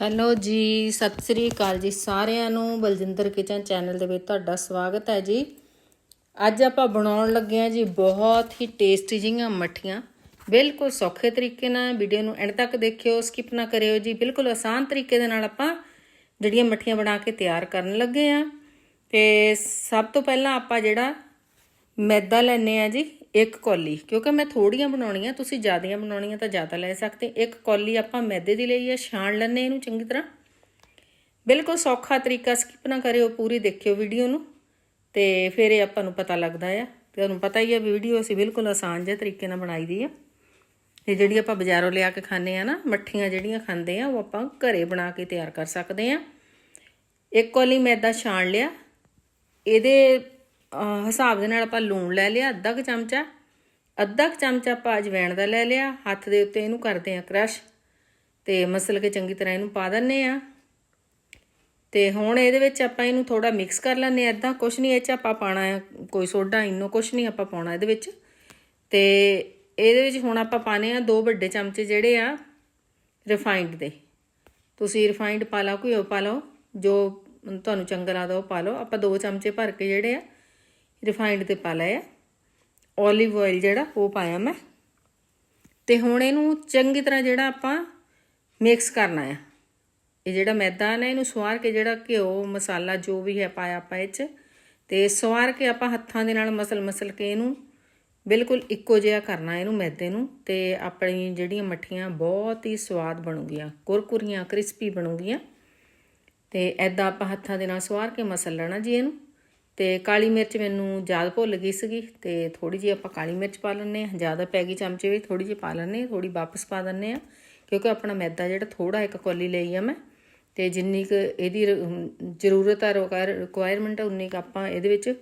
Hello ਜੀ, ਸਤਿ ਸ੍ਰੀ ਅਕਾਲ ਜੀ ਸਾਰਿਆਂ ਨੂੰ। ਬਲਜਿੰਦਰ ਕਿਚਨ ਚੈਨਲ ਦੇ ਵਿੱਚ ਤੁਹਾਡਾ ਸਵਾਗਤ ਹੈ ਜੀ। ਅੱਜ ਆਪਾਂ ਬਣਾਉਣ ਲੱਗੇ ਹਾਂ ਜੀ ਬਹੁਤ ਹੀ ਟੇਸਟੀ ਜਿਹੀਆਂ ਮੱਠੀਆਂ। ਬਿਲਕੁਲ ਸੌਖੇ ਤਰੀਕੇ ਨਾਲ ਵੀਡੀਓ ਨੂੰ ਐਂਡ ਤੱਕ ਦੇਖਿਓ, ਸਕਿਪ ਨਾ ਕਰਿਓ ਜੀ। ਬਿਲਕੁਲ ਆਸਾਨ ਤਰੀਕੇ ਦੇ ਨਾਲ ਆਪਾਂ ਜਿਹੜੀਆਂ ਮੱਠੀਆਂ ਬਣਾ ਕੇ ਤਿਆਰ ਕਰਨ ਲੱਗੇ ਆ ਤੇ ਸਭ ਤੋਂ ਪਹਿਲਾਂ ਆਪਾਂ ਜਿਹੜਾ ਮੈਦਾ ਲੈਨੇ ਆ ਜੀ ਇੱਕ ਕੌਲੀ, ਕਿਉਂਕਿ ਮੈਂ ਥੋੜੀਆਂ ਬਣਾਉਣੀਆਂ, ਤੁਸੀਂ ਜ਼ਿਆਦੀਆਂ ਬਣਾਉਣੀਆਂ ਤਾਂ ਜ਼ਿਆਦਾ ਲੈ ਸਕਦੇ। ਇੱਕ ਕੌਲੀ ਆਪਾਂ ਮੈਦੇ ਦੀ ਲਈ ਹੈ, ਛਾਣ ਲੈਣੇ ਇਹਨੂੰ ਚੰਗੀ ਤਰ੍ਹਾਂ। ਬਿਲਕੁਲ ਸੌਖਾ ਤਰੀਕਾ ਸਕਿਪ ਨਾ ਕਰਿਓ, ਪੂਰੀ ਦੇਖਿਓ ਵੀਡੀਓ ਨੂੰ, ਤੇ ਫਿਰ ਇਹ ਆਪਾਂ ਨੂੰ ਪਤਾ ਲੱਗਦਾ ਆ। ਤੁਹਾਨੂੰ ਪਤਾ ਹੀ ਹੈ ਵੀਡੀਓ ਅਸੀਂ ਬਿਲਕੁਲ ਆਸਾਨ ਜਿਹੇ ਤਰੀਕੇ ਨਾਲ ਬਣਾਈ ਦੀ ਆ। ਇਹ ਜਿਹੜੀ ਆਪਾਂ ਬਾਜ਼ਾਰੋਂ ਲਿਆ ਕੇ ਖਾਂਦੇ ਆ ਨਾ, ਮੱਠੀਆਂ ਜਿਹੜੀਆਂ ਖਾਂਦੇ ਆ, ਉਹ ਆਪਾਂ ਘਰੇ ਬਣਾ ਕੇ ਤਿਆਰ ਕਰ ਸਕਦੇ ਆ। ਇੱਕ ਕੌਲੀ ਮੈਦਾ ਛਾਣ ਲਿਆ। ਇਹਦੇ ਹਿਸਾਬ ਦੇ ਨਾਲ ਆਪਾਂ ਲੂਣ ਲੈ ਲਿਆ, ਅੱਧਾ ਕੁ ਚਮਚਾ, ਅੱਧਾ ਕੁ ਚਮਚਾ ਆਪਾਂ ਅਜਵੈਣ ਦਾ ਲੈ ਲਿਆ, ਹੱਥ ਦੇ ਉੱਤੇ ਇਹਨੂੰ ਕਰਦੇ ਆ ਕ੍ਰਸ਼, ਤੇ ਮਸਲ ਕੇ ਚੰਗੀ ਤਰ੍ਹਾਂ ਇਹਨੂੰ ਪਾ ਦਿੰਨੇ ਆ ਤੇ ਹੁਣ ਇਹਦੇ ਵਿੱਚ ਆਪਾਂ ਇਹਨੂੰ ਥੋੜਾ ਮਿਕਸ ਕਰ ਲੈਣੇ ਆ ਇਦਾਂ ਕੁਛ ਨਹੀਂ, ਇਹ ਚ ਆਪਾਂ ਪਾਣਾ ਹੈ ਕੋਈ ਸੋਡਾ, ਇਨੋ ਕੁਛ ਨਹੀਂ ਆਪਾਂ ਪਾਉਣਾ ਇਹਦੇ ਵਿੱਚ। ਤੇ ਇਹਦੇ ਵਿੱਚ ਹੁਣ ਆਪਾਂ ਪਾਣੇ ਆ ਦੋ ਵੱਡੇ ਚਮਚੇ ਜਿਹੜੇ ਆ ਰਿਫਾਈਨਡ ਦੇ। ਤੁਸੀਂ ਰਿਫਾਈਨਡ ਪਾ ਲਓ ਕੋਈ ਉਹ ਪਾ ਲਓ, ਜੋ ਤੁਹਾਨੂੰ ਚੰਗਾ ਲੱਗਦਾ ਉਹ ਪਾ ਲਓ। ਆਪਾਂ ਦੋ ਚਮਚੇ ਭਰ ਕੇ ਜਿਹੜੇ ਆ ਰਿਫਾਈਨਡ ਤੇ ਪਾ ਲਏ ਆ 올ਿਵ ਆਇਲ ਜਿਹੜਾ, ਉਹ ਪਾਇਆ ਮੈਂ। ਤੇ ਹੁਣ ਇਹਨੂੰ ਚੰਗੀ ਤਰ੍ਹਾਂ ਜਿਹੜਾ ਆਪਾਂ ਮਿਕਸ ਕਰਨਾ ਆ। ਇਹ ਜਿਹੜਾ ਮੈਦਾ ਨਾ, ਇਹਨੂੰ ਸਵਾਰ ਕੇ ਜਿਹੜਾ ਘਿਓ, ਮਸਾਲਾ ਜੋ ਵੀ ਹੈ ਪਾਇਆ ਆਪਾਂ ਇਹ ਚ। ਤੇ ਸਵਾਰ ਕੇ ਆਪਾਂ ਹੱਥਾਂ ਦੇ ਨਾਲ ਮਸਲ ਮਸਲ ਕੇ ਇਹਨੂੰ ਬਿਲਕੁਲ ਇੱਕੋ ਜਿਹਾ ਕਰਨਾ ਇਹਨੂੰ ਮੈਦੇ ਨੂੰ। ਤੇ ਆਪਣੀ ਜਿਹੜੀਆਂ ਮੱਠੀਆਂ ਬਹੁਤ ਹੀ ਸਵਾਦ ਬਣੂਗੀਆਂ, ਕੁਰਕੁਰੀਆਂ, ਕ੍ਰਿਸਪੀ ਬਣੂਗੀਆਂ। ਤੇ ਐਦਾਂ ਆਪਾਂ ਹੱਥਾਂ ਦੇ ਨਾਲ ਸਵਾਰ ਕੇ ਮਸਲ ਲੈਣਾ ਜੀ ਇਹਨੂੰ। ਤੇ ਕਾਲੀ ਮਿਰਚ ਮੈਨੂੰ ਜ਼ਿਆਦਾ ਭੁੱਲ ਗਈ ਸੀਗੀ ਤੇ ਥੋੜੀ ਜਿਹੀ ਆਪਾਂ ਕਾਲੀ ਮਿਰਚ ਪਾ ਲੈਣੇ ਆ ਜ਼ਿਆਦਾ ਪੈ ਗਈ ਚਮਚੇ ਵਿੱਚ ਥੋੜੀ ਜਿਹੀ ਪਾ ਲੈਣੇ ਥੋੜੀ ਵਾਪਸ ਪਾ ਦਿੰਨੇ ਆ ਕਿਉਂਕਿ ਆਪਣਾ ਮੈਦਾ ਜਿਹੜਾ ਥੋੜਾ ਇੱਕ ਕੋਲੀ ਲਈ ਆ ਮੈਂ। ਤੇ ਜਿੰਨੀ ਕੁ ਇਹਦੀ ਰ- ਜ਼ਰੂਰਤ ਆ ਰਿਕੁਆਇਰਮੈਂਟ ਉਨੀ ਕੁ ਆਪਾਂ ਇਹਦੇ ਵਿੱਚ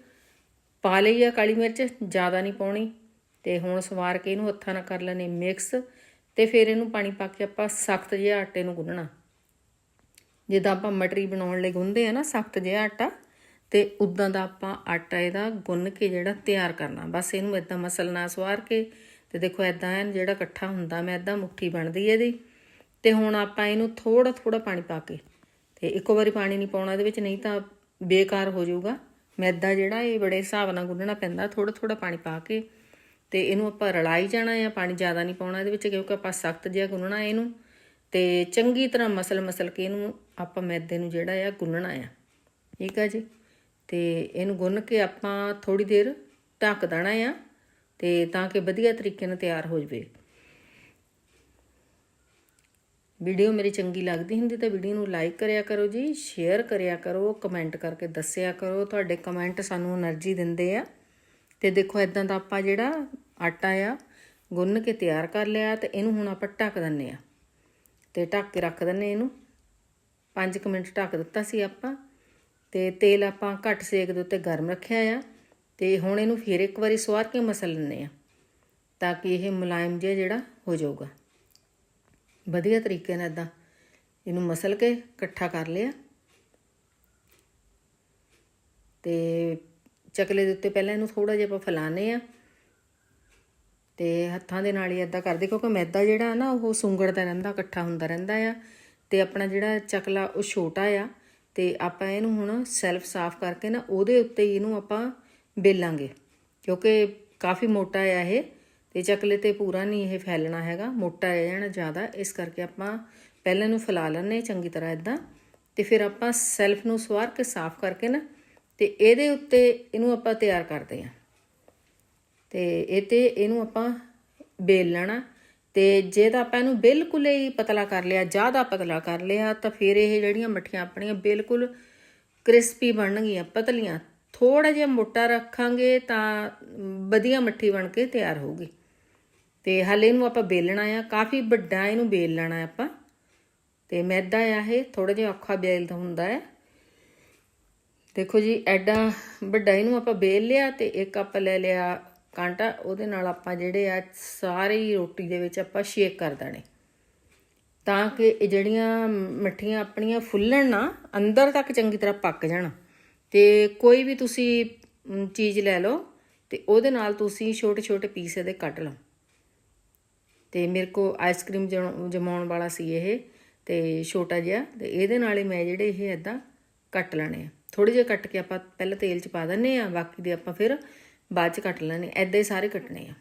ਪਾ ਲਈ ਆ ਕਾਲੀ ਮਿਰਚ, ਜ਼ਿਆਦਾ ਨਹੀਂ ਪਾਉਣੀ। ਤੇ ਹੁਣ ਸਵਾਰ ਕੇ ਇਹਨੂੰ ਹੱਥਾਂ ਨਾਲ ਕਰ ਲੈਣੇ ਮਿਕਸ ਤੇ ਫਿਰ ਇਹਨੂੰ ਪਾਣੀ ਪਾ ਕੇ ਆਪਾਂ ਸਖਤ ਜਿਹਾ ਆਟੇ ਨੂੰ ਗੁੰਨਣਾ। ਜਿੱਦਾਂ ਆਪਾਂ ਮਟਰੀ ਬਣਾਉਣ ਲਈ ਗੁੰਨਦੇ ਆ ਨਾ, ਸਖਤ ਜਿਹਾ ਆਟਾ। ਤੇ ਉਦਾਂ ਦਾ ਆਪਾਂ ਆਟਾ ਇਹਦਾ ਗੁੰਨ ਕੇ ਜਿਹੜਾ ਤਿਆਰ ਕਰਨਾ। ਬਸ ਇਹਨੂੰ ਇਦਾਂ ਮਸਲਣਾ ਸਵਾਰ ਕੇ ਤੇ ਦੇਖੋ ਇਦਾਂ ਐਨ ਜਿਹੜਾ ਇਕੱਠਾ ਹੁੰਦਾ, ਮੈਂ ਇਦਾਂ ਮੁੱਠੀ ਬਣਦੀ ਇਹਦੀ। ਤੇ ਹੁਣ ਆਪਾਂ ਇਹਨੂੰ ਥੋੜਾ ਥੋੜਾ ਪਾਣੀ ਪਾ ਕੇ ਤੇ ਇੱਕੋ ਵਾਰੀ ਪਾਣੀ ਨਹੀਂ ਪਾਉਣਾ ਇਹਦੇ ਵਿੱਚ, ਨਹੀਂ ਤਾਂ ਬੇਕਾਰ ਹੋ ਜਾਊਗਾ। ਮੈਦਾ ਜਿਹੜਾ ਇਹ ਬੜੇ ਹਿਸਾਬ ਨਾਲ ਗੁੰਨਣਾ ਪੈਂਦਾ ਥੋੜਾ ਥੋੜਾ ਪਾਣੀ ਪਾ ਕੇ ਤੇ ਇਹਨੂੰ ਆਪਾਂ ਰਲਾਈ ਜਾਣਾ ਆ, ਪਾਣੀ ਜ਼ਿਆਦਾ ਨਹੀਂ ਪਾਉਣਾ ਇਹਦੇ ਵਿੱਚ ਕਿਉਂਕਿ ਆਪਾਂ ਸਖਤ ਜਿਹਾ ਗੁੰਨਣਾ ਇਹਨੂੰ ਤੇ ਚੰਗੀ ਤਰ੍ਹਾਂ ਮਸਲ ਮਸਲ ਕੇ ਇਹਨੂੰ ਆਪਾਂ ਮੈਦੇ ਨੂੰ ਜਿਹੜਾ ਆ ਗੁੰਨਣਾ ਆ। ਠੀਕ ਆ ਜੀ? ਤੇ ਇਹਨੂੰ ਗੁੰਨ ਕੇ ਆਪਾਂ ਥੋੜੀ ਦੇਰ ਢੱਕ ਦੇਣਾ ਆ ਤੇ ਤਾਂ ਕਿ ਵਧੀਆ ਤਰੀਕੇ ਨਾਲ ਤਿਆਰ ਹੋ ਜਵੇ। ਵੀਡੀਓ ਮੇਰੀ ਚੰਗੀ ਲੱਗਦੀ ਹੁੰਦੀ ਤਾਂ ਵੀਡੀਓ ਨੂੰ ਲਾਈਕ ਕਰਿਆ ਕਰੋ ਜੀ, ਸ਼ੇਅਰ ਕਰਿਆ ਕਰੋ, ਕਮੈਂਟ ਕਰਕੇ ਦੱਸਿਆ ਕਰੋ। ਤੁਹਾਡੇ ਕਮੈਂਟ ਸਾਨੂੰ એનર્ਜੀ ਦਿੰਦੇ ਆ। ਤੇ ਦੇਖੋ ਇਦਾਂ ਦਾ ਆਪਾਂ ਜਿਹੜਾ ਆਟਾ ਆ, ਗੁੰਨ ਕੇ ਤਿਆਰ ਕਰ ਲਿਆ ਤੇ ਇਹਨੂੰ ਹੁਣ ਆਪਾਂ ਢੱਕ ਦਿੰਨੇ ਆ। ਤੇ ਢੱਕ ਕੇ ਰੱਖ ਦਿੰਨੇ ਇਹਨੂੰ। 5 ਮਿੰਟ ਢੱਕ ਦਿੱਤਾ ਸੀ ਆਪਾਂ। ਤੇ ਤੇਲ ਆਪਾਂ ਘੱਟ ਸੇਕ ਦੇ ਉੱਤੇ ਗਰਮ ਰੱਖਿਆ ਆ ਤੇ ਹੁਣ ਇਹਨੂੰ ਫਿਰ ਇੱਕ ਵਾਰੀ ਸਵਾਰ ਕੇ ਮਸਲ ਲੈਂਦੇ ਆ ਤਾਂ ਕਿ ਇਹ ਮੁਲਾਇਮ ਜਿਹਾ ਜਿਹੜਾ ਹੋ ਜਾਊਗਾ। ਵਧੀਆ ਤਰੀਕੇ ਨਾਲ ਇਦਾਂ ਇਹਨੂੰ ਮਸਲ ਕੇ ਇਕੱਠਾ ਕਰ ਲਿਆ। ਤੇ ਚਕਲੇ ਦੇ ਉੱਤੇ ਪਹਿਲਾਂ ਇਹਨੂੰ ਥੋੜਾ ਜਿਹਾ ਆਪਾਂ ਫੈਲਾਣੇ ਆ। ਤੇ ਹੱਥਾਂ ਦੇ ਨਾਲ ਹੀ ਇਦਾਂ ਕਰਦੇ ਕਿਉਂਕਿ ਮੈਦਾ ਜਿਹੜਾ ਨਾ ਉਹ ਸੁੰਗੜਦਾ ਰਹਿੰਦਾ, ਇਕੱਠਾ ਹੁੰਦਾ ਰਹਿੰਦਾ ਆ ਤੇ ਆਪਣਾ ਜਿਹੜਾ ਚਕਲਾ ਉਹ ਛੋਟਾ ਆ। ਤੇ ਆਪਾਂ ਇਹਨੂੰ ਹੁਣ ਸੈਲਫ ਸਾਫ਼ ਕਰਕੇ ਨਾ ਉਹਦੇ ਉੱਤੇ ਹੀ ਇਹਨੂੰ ਆਪਾਂ ਬੇਲਾਂਗੇ। ਕਿਉਂਕਿ ਕਾਫੀ ਮੋਟਾ ਆ ਇਹ ਤੇ ਚਕਲੇ ਤੇ ਪੂਰਾ ਨਹੀਂ ਇਹ ਫੈਲਣਾ ਹੈਗਾ, ਮੋਟਾ ਆ ਜਾਣਾ ਜ਼ਿਆਦਾ। ਇਸ ਕਰਕੇ ਆਪਾਂ ਪਹਿਲਾਂ ਇਹਨੂੰ ਫੈਲਾ ਲੈਣੇ ਚੰਗੀ ਤਰ੍ਹਾਂ ਇਦਾਂ ਤੇ ਫਿਰ ਆਪਾਂ ਸੈਲਫ ਨੂੰ ਸਵਾਰ ਕੇ ਸਾਫ਼ ਕਰਕੇ ਨਾ ਤੇ ਇਹਦੇ ਉੱਤੇ ਇਹਨੂੰ ਆਪਾਂ ਤਿਆਰ ਕਰਦੇ ਹਾਂ। ਤੇ ਇਹ ਤੇ ਇਹਨੂੰ ਆਪਾਂ ਬੇਲ ਲੈਣਾ ਤੇ ਜੇ ਤਾਂ ਆਪਾਂ ਇਹਨੂੰ ਬਿਲਕੁਲ ਹੀ ਪਤਲਾ ਕਰ ਲਿਆ, ਜ਼ਿਆਦਾ ਪਤਲਾ ਕਰ ਲਿਆ, ਤਾਂ ਫਿਰ ਇਹ ਜਿਹੜੀਆਂ ਮੱਠੀਆਂ ਆਪਣੀਆਂ ਬਿਲਕੁਲ ਕ੍ਰਿਸਪੀ ਬਣਨਗੀਆਂ, ਪਤਲੀਆਂ। ਥੋੜਾ ਜਿਹਾ ਮੋਟਾ ਰੱਖਾਂਗੇ ਤਾਂ ਵਧੀਆ ਮੱਠੀ ਬਣ ਕੇ ਤਿਆਰ ਹੋਊਗੀ। ਤੇ ਹਾਲੇ ਇਹਨੂੰ ਆਪਾਂ ਬੇਲਣਾ ਆ, ਕਾਫੀ ਵੱਡਾ ਇਹਨੂੰ ਬੇਲ ਲੈਣਾ ਆਪਾਂ। ਤੇ ਮੈਦਾ ਆ ਇਹ ਥੋੜਾ ਜਿਹਾ ਔਖਾ ਬੇਲਦਾ ਹੁੰਦਾ ਹੈ ਦੇਖੋ ਜੀ, ਐਡਾ ਵੱਡਾ ਇਹਨੂੰ ਆਪਾਂ ਬੇਲ ਲਿਆ ਤੇ ਇੱਕ ਆਪਾਂ ਲੈ ਲਿਆ ਕਾਂਟਾ, ਉਹਦੇ ਨਾਲ ਆਪਾਂ ਜਿਹੜੇ ਆ ਸਾਰੇ ਹੀ ਰੋਟੀ ਦੇ ਵਿੱਚ ਆਪਾਂ ਸ਼ੇਕ ਕਰ ਦੇਣੇ। ਤਾਂ ਕਿ ਇਹ ਜਿਹੜੀਆਂ ਮੱਠੀਆਂ ਆਪਣੀਆਂ ਫੁੱਲਣ ਨਾ, ਅੰਦਰ ਤੱਕ ਚੰਗੀ ਤਰ੍ਹਾਂ ਪੱਕ ਜਾਣ। ਤੇ ਕੋਈ ਵੀ ਤੁਸੀਂ ਚੀਜ਼ ਲੈ ਲਓ, ਤੇ ਉਹਦੇ ਨਾਲ ਤੁਸੀਂ ਛੋਟੇ ਛੋਟੇ ਪੀਸ ਇਹਦੇ ਕੱਟ ਲਓ। ਤੇ ਮੇਰੇ ਕੋ ਆਈਸਕ੍ਰੀਮ ਜਮਾਉਣ ਵਾਲਾ ਸੀ ਇਹ, ਤੇ ਛੋਟਾ ਜਿਹਾ, ਤੇ ਇਹਦੇ ਨਾਲ ਹੀ ਮੈਂ ਜਿਹੜੇ ਇਹ ਇਦਾਂ ਕੱਟ ਲੈਣੇ ਆ। ਥੋੜੇ ਜਿਹਾ ਕੱਟ ਕੇ ਆਪਾਂ ਪਹਿਲਾਂ ਤੇਲ 'ਚ ਪਾ ਦਿੰਨੇ ਆ, ਬਾਕੀ ਦੇ ਆਪਾਂ ਫਿਰ ਬਾਅਦ 'ਚ ਕੱਟ ਲੈਣੇ ਐਦਾਂ ਹੀ ਸਾਰੇ ਕੱਟਣੇ ਆ।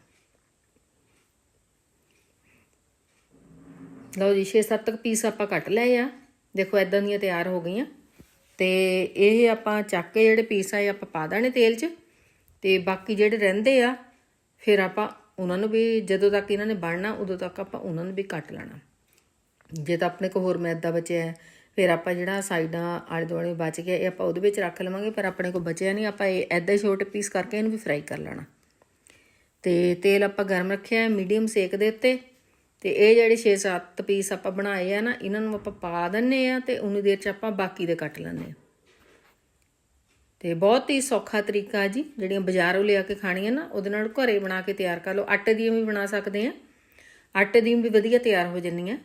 ਲਓ ਜੀ 6-7 ਤੱਕ ਪੀਸ ਆਪਾਂ ਕੱਟ ਲਏ ਆ। ਦੇਖੋ ਐਦਾਂ ਦੀਆਂ ਤਿਆਰ ਹੋ ਗਈਆਂ। ਤੇ ਇਹ ਆਪਾਂ ਚੱਕ ਕੇ ਜਿਹੜੇ ਪੀਸ ਆ ਇਹ ਆਪਾਂ ਪਾ ਦੇਣੇ ਤੇਲ 'ਚ। ਤੇ ਬਾਕੀ ਜਿਹੜੇ ਰਹਿੰਦੇ ਆ, ਫਿਰ ਆਪਾਂ ਉਹਨਾਂ ਨੂੰ ਵੀ ਜਦੋਂ ਤੱਕ ਇਹਨਾਂ ਨੇ ਬਣਨਾ, ਉਦੋਂ ਤੱਕ ਆਪਾਂ ਉਹਨਾਂ ਨੂੰ ਵੀ ਕੱਟ ਲੈਣਾ। ਜੇ ਤਾਂ ਆਪਣੇ ਕੋਲ ਹੋਰ ਮੈਦਾ ਬਚਿਆ ਹੈ ਫਿਰ ਆਪਾਂ ਜਿਹੜਾ ਸਾਈਡਾਂ ਆਲੇ ਦੁਆਲੇ ਬਚ ਗਿਆ, ਇਹ ਆਪਾਂ ਉਹਦੇ ਵਿੱਚ ਰੱਖ ਲਵਾਂਗੇ, ਪਰ ਆਪਣੇ ਕੋਲ ਬਚਿਆ ਨਹੀਂ, ਆਪਾਂ ਇਹ ਐਦਾਂ ਹੀ ਛੋਟੇ ਪੀਸ ਕਰਕੇ ਇਹਨੂੰ ਵੀ ਫਰਾਈ ਕਰ ਲੈਣਾ। ਤੇ ਤੇਲ ਆਪਾਂ ਗਰਮ ਰੱਖਿਆ ਹੈ ਮੀਡੀਅਮ ਸੇਕ ਦੇ ਉੱਤੇ, ਤੇ ਇਹ ਜਿਹੜੇ 6-7 ਪੀਸ ਆਪਾਂ ਬਣਾਏ ਆ ਨਾ, ਇਹਨਾਂ ਨੂੰ ਆਪਾਂ ਪਾ ਦਿੰਨੇ ਆ ਤੇ ਉਨੀ ਦੇਰ ਚ ਆਪਾਂ ਬਾਕੀ ਦੇ ਕੱਟ ਲੈਣੇ ਆ। ਤੇ ਬਹੁਤ ਹੀ ਸੌਖਾ ਤਰੀਕਾ ਜੀ, ਜਿਹੜੀਆਂ ਬਾਜ਼ਾਰੋਂ ਲਿਆ ਕੇ ਖਾਣੀਆਂ ਨਾ, ਉਹਦੇ ਨਾਲ ਘਰੇ ਬਣਾ ਕੇ ਤਿਆਰ ਕਰ ਲਓ। ਆਟੇ ਦੀਆਂ ਵੀ ਬਣਾ ਸਕਦੇ ਆ। ਆਟੇ ਦੀਆਂ ਵੀ ਵਧੀਆ ਤਿਆਰ ਹੋ ਜਾਂਦੀਆਂ।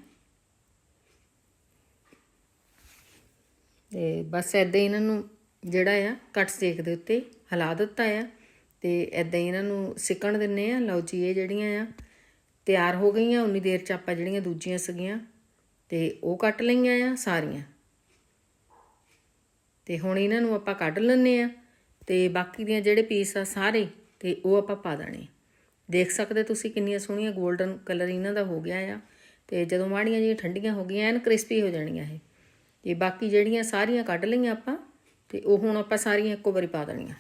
ਤੇ ਬਸ ਐਦਾਂ ਹੀ ਇਹਨਾਂ ਨੂੰ ਜਿਹੜਾ ਆ ਕੱਟ ਸੇਕ ਦੇ ਉੱਤੇ ਹਿਲਾ ਦਿੱਤਾ ਆ ਤੇ ਐਦਾਂ ਹੀ ਇਹਨਾਂ ਨੂੰ ਸਿੱਕਣ ਦਿੰਨੇ ਆ। ਲਓ ਜੀ, ਇਹ ਜਿਹੜੀਆਂ ਆ, ਤਿਆਰ ਹੋ ਗਈਆਂ, ਉਨੀ ਦੇਰ ਚ ਆਪਾਂ ਜਿਹੜੀਆਂ ਦੂਜੀਆਂ ਸੀਗੀਆਂ ਤੇ ਉਹ ਕੱਟ ਲਈਆਂ ਆ ਸਾਰੀਆਂ। ਤੇ ਹੁਣ ਇਹਨਾਂ ਨੂੰ ਆਪਾਂ ਕੱਢ ਲੈਣੇ ਆ ਤੇ ਬਾਕੀ ਦੀਆਂ ਜਿਹੜੇ ਪੀਸ ਆ ਸਾਰੇ ਤੇ ਉਹ ਆਪਾਂ ਪਾ ਦੇਣੇ ਦੇਖ ਸਕਦੇ ਤੁਸੀਂ ਕਿੰਨੀਆਂ ਸੋਹਣੀਆਂ 골ਡਨ ਕਲਰ ਇਹਨਾਂ ਦਾ ਹੋ ਗਿਆ ਆ ਤੇ ਜਦੋਂ ਮਾੜੀਆਂ ਜਿਹੀਆਂ ਠੰਡੀਆਂ ਹੋ ਗਈਆਂ, ਐਨ ਕ੍ਰਿਸਪੀ ਹੋ ਜਾਣੀਆਂ ਇਹ। ਤੇ ਬਾਕੀ ਜਿਹੜੀਆਂ ਸਾਰੀਆਂ ਕੱਢ ਲਈਆਂ ਆਪਾਂ, ਤੇ ਉਹ ਹੁਣ ਆਪਾਂ ਸਾਰੀਆਂ ਇੱਕੋ ਵਾਰੀ ਪਾ ਦੇਣੀਆਂ।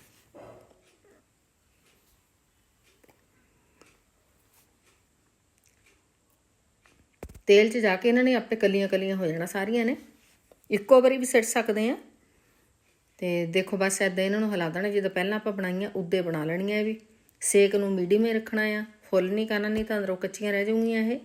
ਤੇਲ 'ਚ ਜਾ ਕੇ ਇਹਨਾਂ ਨੇ ਆਪੇ ਕਲੀਆਂ ਕਲੀਆਂ ਹੋ ਜਾਣਾ ਸਾਰੀਆਂ ਨੇ। ਇੱਕੋ ਵਾਰੀ ਵੀ ਸਿੱਟ ਸਕਦੇ ਆ ਤੇ ਦੇਖੋ ਬਸ ਐਦਾਂ ਇਹਨਾਂ ਨੂੰ ਹਿਲਾ ਦੇਣਾ, ਜਦੋਂ ਪਹਿਲਾਂ ਆਪਾਂ ਬਣਾਈਆਂ, ਉਦੇ ਬਣਾ ਲੈਣੀਆਂ ਇਹ ਵੀ। ਸੇਕ ਨੂੰ ਮੀਡੀਅਮ ਹੀ ਰੱਖਣਾ ਆ। ਫੁੱਲ ਨਹੀਂ ਕਰਨਾ, ਨਹੀਂ ਤਾਂ ਅੰਦਰੋਂ ਕੱਚੀਆਂ ਰਹਿ ਜਾਊਗੀਆਂ ਇਹ।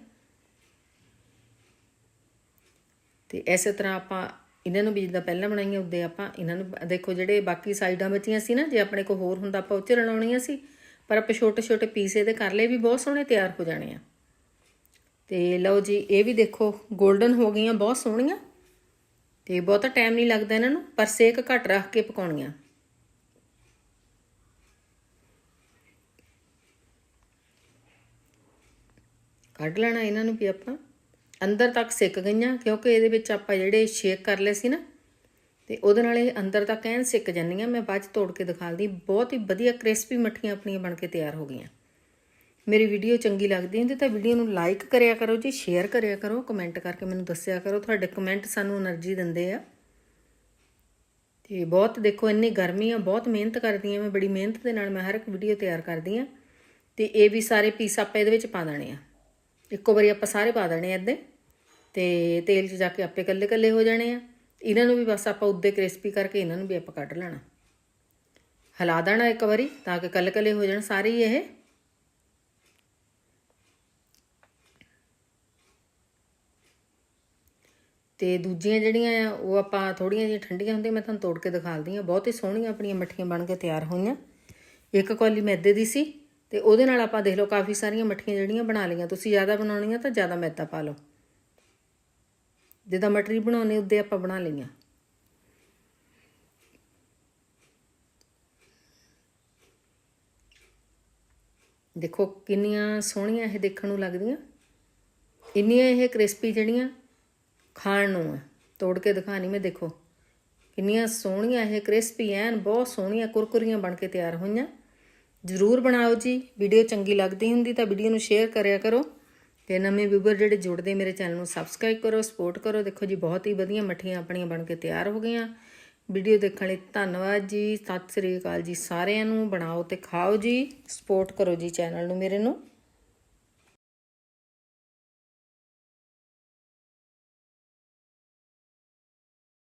ਤੇ ਇਸੇ ਤਰ੍ਹਾਂ ਆਪਾਂ ਇਹਨਾਂ ਨੂੰ ਵੀ ਜਿੱਦਾਂ ਪਹਿਲਾਂ ਬਣਾਈਆਂ ਉਦੇ ਆਪਾਂ ਇਹਨਾਂ ਨੂੰ ਦੇਖੋ ਜਿਹੜੇ ਬਾਕੀ ਸਾਈਡਾਂ ਬਚੀਆਂ ਸੀ ਨਾ, ਜੇ ਆਪਣੇ ਕੋਲ ਹੋਰ ਹੁੰਦਾ ਆਪਾਂ ਉੱਚ ਰਲਾਉਣੀਆਂ ਸੀ, ਪਰ ਆਪਾਂ ਛੋਟੇ ਛੋਟੇ ਪੀਸ ਇਹਦੇ ਕਰ ਲਏ ਵੀ ਬਹੁਤ ਸੋਹਣੇ ਤਿਆਰ ਹੋ ਜਾਣੇ ਆ। ਤੇ ਲਓ ਜੀ, ਇਹ ਵੀ ਦੇਖੋ 골ਡਨ ਹੋ ਗਈਆਂ, ਬਹੁਤ ਸੋਹਣੀਆਂ। ਤੇ ਬਹੁਤਾ ਟਾਈਮ ਨਹੀਂ ਲੱਗਦਾ ਇਹਨਾਂ ਨੂੰ, ਪਰ ਸੇਕ ਘੱਟ ਰੱਖ ਕੇ ਪਕਾਉਣੀਆਂ। ਕੱਢ ਲੈਣਾ ਇਹਨਾਂ ਨੂੰ ਵੀ ਆਪਾਂ। ਅੰਦਰ ਤੱਕ ਸਿੱਕ ਗਈਆਂ, ਕਿਉਂਕਿ ਇਹਦੇ ਵਿੱਚ ਆਪਾਂ ਜਿਹੜੇ ਸ਼ੇਕ ਕਰ ਲਏ ਸੀ ਨਾ, ਤੇ ਉਹਦੇ ਨਾਲ ਇਹ ਅੰਦਰ ਤੱਕ ਐਨ ਸਿੱਕ ਜਾਂਦੀਆਂ, ਮੈਂ ਬਾਅਦ 'ਚ ਤੋੜ ਕੇ ਦਿਖਾਲਦੀ, ਬਹੁਤ ਹੀ ਵਧੀਆ ਕ੍ਰਿਸਪੀ ਮੱਠੀਆਂ ਆਪਣੀਆਂ ਬਣ ਕੇ ਤਿਆਰ ਹੋ ਗਈਆਂ। ਮੇਰੀ ਵੀਡੀਓ ਚੰਗੀ ਲੱਗਦੀ ਹੁੰਦੀ ਤਾਂ ਵੀਡੀਓ ਨੂੰ ਲਾਈਕ ਕਰਿਆ ਕਰੋ ਜੀ ਸ਼ੇਅਰ ਕਰਿਆ ਕਰੋ ਕਮੈਂਟ ਕਰਕੇ ਮੈਨੂੰ ਦੱਸਿਆ ਕਰੋ, ਤੁਹਾਡੇ ਕਮੈਂਟ ਸਾਨੂੰ એનર્ਜੀ ਦਿੰਦੇ ਆ। ਤੇ ਬਹੁਤ ਦੇਖੋ, ਇੰਨੀ ਗਰਮੀ ਆ ਬਹੁਤ ਮਿਹਨਤ ਕਰਦੀ ਆ ਮੈਂ ਬੜੀ ਮਿਹਨਤ ਦੇ ਨਾਲ ਮੈਂ ਹਰ ਇੱਕ ਵੀਡੀਓ ਤਿਆਰ ਕਰਦੀ ਆ, ਤੇ ਇਹ ਵੀ ਸਾਰੇ ਪੀਸ ਆਪਾਂ ਇਹਦੇ ਵਿੱਚ ਪਾ ਦੇਣੇ ਆ। ਇੱਕੋ ਵਾਰੀ ਆਪਾਂ ਸਾਰੇ ਪਾ ਦੇਣੇ ਆ ਇੱਦੇ ਤੇ ਤੇਲ 'ਚ ਜਾ ਕੇ ਆਪੇ ਕੱਲੇ ਕੱਲੇ ਹੋ ਜਾਣੇ ਆ। ਇਹਨਾਂ ਨੂੰ ਵੀ ਬਸ ਆਪਾਂ ਉੱਦੇ ਕ੍ਰਿਸਪੀ ਕਰਕੇ ਇਹਨਾਂ ਨੂੰ ਵੀ ਆਪਾਂ ਕੱਢ ਲੈਣਾ। ਹਿਲਾ ਦੇਣਾ ਇੱਕ ਵਾਰੀ ਤਾਂ ਕਿ ਕੱਲੇ ਕੱਲੇ ਹੋ ਜਾਣ ਸਾਰੇ ਹੀ ਇਹ। ਤੇ ਦੂਜੀਆਂ ਜਿਹੜੀਆਂ ਆ, ਉਹ ਆਪਾਂ ਥੋੜੀਆਂ ਜਿਹੀਆਂ ਠੰਡੀਆਂ ਹੁੰਦੀਆਂ, ਮੈਂ ਤੁਹਾਨੂੰ ਤੋੜ ਕੇ ਦਿਖਾਲਦੀ ਆ ਬਹੁਤ ਹੀ ਸੋਹਣੀਆਂ ਆਪਣੀਆਂ ਮੱਠੀਆਂ ਬਣ ਕੇ ਤਿਆਰ ਹੋਈਆਂ। ਇੱਕ ਕੌਲੀ ਮੈਦੇ ਦੀ ਸੀ। ਤੇ ਉਹਦੇ ਨਾਲ ਆਪਾਂ ਦੇਖ ਲਓ ਕਾਫੀ ਸਾਰੀਆਂ ਮੱਠੀਆਂ ਜਿਹੜੀਆਂ ਬਣਾ ਲਈਆਂ। ਤੁਸੀਂ ਜ਼ਿਆਦਾ ਬਣਾਉਣੀਆਂ ਤਾਂ ਜ਼ਿਆਦਾ ਮੈਦਾ ਪਾ ਲਓ। ਜਿੱਦਾਂ ਮਟਰੀ ਬਣਾਉਣੇ, ਉੱਦੇ ਆਪਾਂ ਬਣਾ ਲਈਆਂ। ਦੇਖੋ ਕਿੰਨੀਆਂ ਸੋਹਣੀਆਂ ਇਹ ਦੇਖਣ ਨੂੰ ਲੱਗਦੀਆਂ। ਇੰਨੀਆਂ ਇਹ ਕ੍ਰਿਸਪੀ ਜਿਹੜੀਆਂ ਖਾਣ ਨੂੰ ਆ। ਤੋੜ ਕੇ ਦਿਖਾਣੀ ਮੈਂ, ਦੇਖੋ। ਕਿੰਨੀਆਂ ਸੋਹਣੀਆਂ ਇਹ ਕ੍ਰਿਸਪੀ ਐਨ, ਬਹੁਤ ਸੋਹਣੀਆਂ ਕੁਰਕੁਰੀਆਂ ਬਣ ਕੇ ਤਿਆਰ ਹੋਈਆਂ। ਜ਼ਰੂਰ ਬਣਾਓ ਜੀ। ਵੀਡੀਓ ਚੰਗੀ ਲੱਗਦੀ ਹੁੰਦੀ ਤਾਂ ਵੀਡੀਓ ਨੂੰ ਸ਼ੇਅਰ ਕਰਿਆ ਕਰੋ। ਤੇ ਨਵੇਂ ਵੀਵਰ ਜਿਹੜੇ ਜੁੜਦੇ ਮੇਰੇ ਚੈਨਲ ਨੂੰ ਸਬਸਕ੍ਰਾਈਬ ਕਰੋ ਸਪੋਰਟ ਕਰੋ। ਦੇਖੋ ਜੀ, ਬਹੁਤ ਹੀ ਵਧੀਆ ਮੱਠੀਆਂ ਆਪਣੀਆਂ ਬਣ ਕੇ ਤਿਆਰ ਹੋ ਗਈਆਂ। ਵੀਡੀਓ ਦੇਖਣ ਲਈ ਧੰਨਵਾਦ ਜੀ। ਸਤਿ ਸ੍ਰੀ ਅਕਾਲ ਜੀ ਸਾਰਿਆਂ ਨੂੰ। ਬਣਾਓ ਤੇ ਖਾਓ ਜੀ। ਸਪੋਰਟ ਕਰੋ ਜੀ ਚੈਨਲ ਨੂੰ ਮੇਰੇ ਨੂੰ।